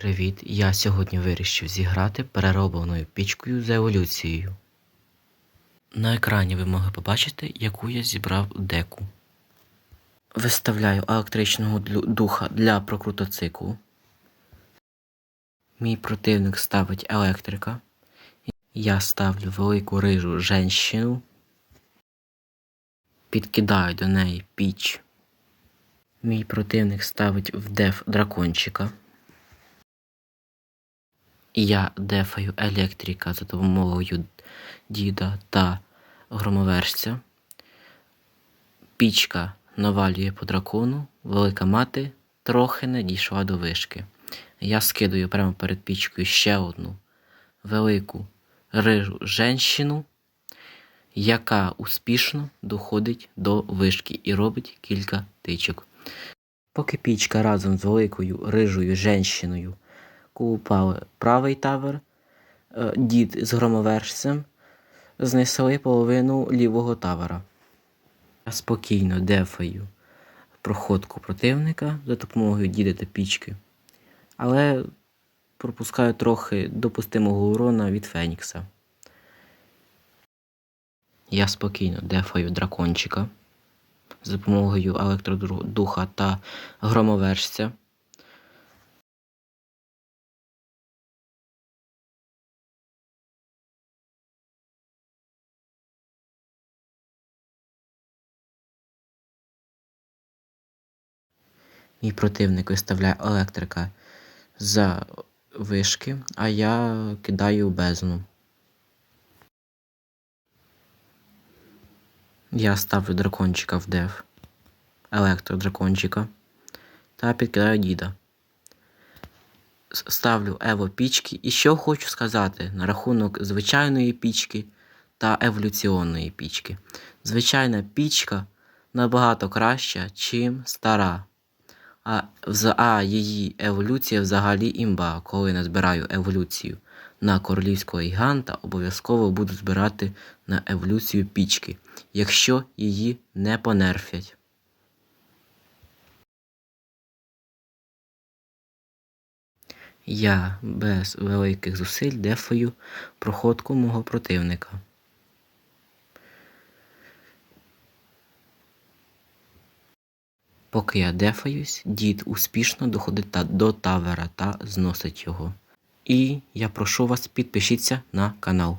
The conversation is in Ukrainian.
Привіт! Я сьогодні вирішив зіграти переробленою пічкою з еволюцією. На екрані ви могли побачити, яку я зібрав деку. Виставляю електричного духа для прокрутоциклу. Мій противник ставить електрика. Я ставлю велику рижу женщину. Підкидаю до неї піч. Мій противник ставить в деф дракончика. Я дефаю електрика за допомогою діда та громовержця. Пічка навалює по дракону, велика мати трохи не дійшла до вишки. Я скидаю прямо перед пічкою ще одну велику рижу женщину, яка успішно доходить до вишки і робить кілька тичок. Поки пічка разом з великою рижою женщиною купали правий тавер, е, дід з громовержцем знесли половину лівого тавера. Я спокійно дефаю проходку противника за допомогою діда та пічки, але пропускаю трохи допустимого урона від Фенікса. Я спокійно дефаю дракончика за допомогою електродуха та громовержця. Мій противник виставляє електрика за вишки, а я кидаю бездну. Я ставлю дракончика в деф, електродракончика та підкидаю діда. Ставлю ево пічки. І що хочу сказати на рахунок звичайної пічки та еволюціонної пічки. Звичайна пічка набагато краща, чим стара. А, а її еволюція взагалі імба. Коли не збираю еволюцію на королівського гіганта, обов'язково буду збирати на еволюцію пічки, якщо її не понерфять. Я без великих зусиль дефаю проходку мого противника. Поки я дефаюсь, дід успішно доходить до тавера та зносить його. І я прошу вас підпишіться на канал.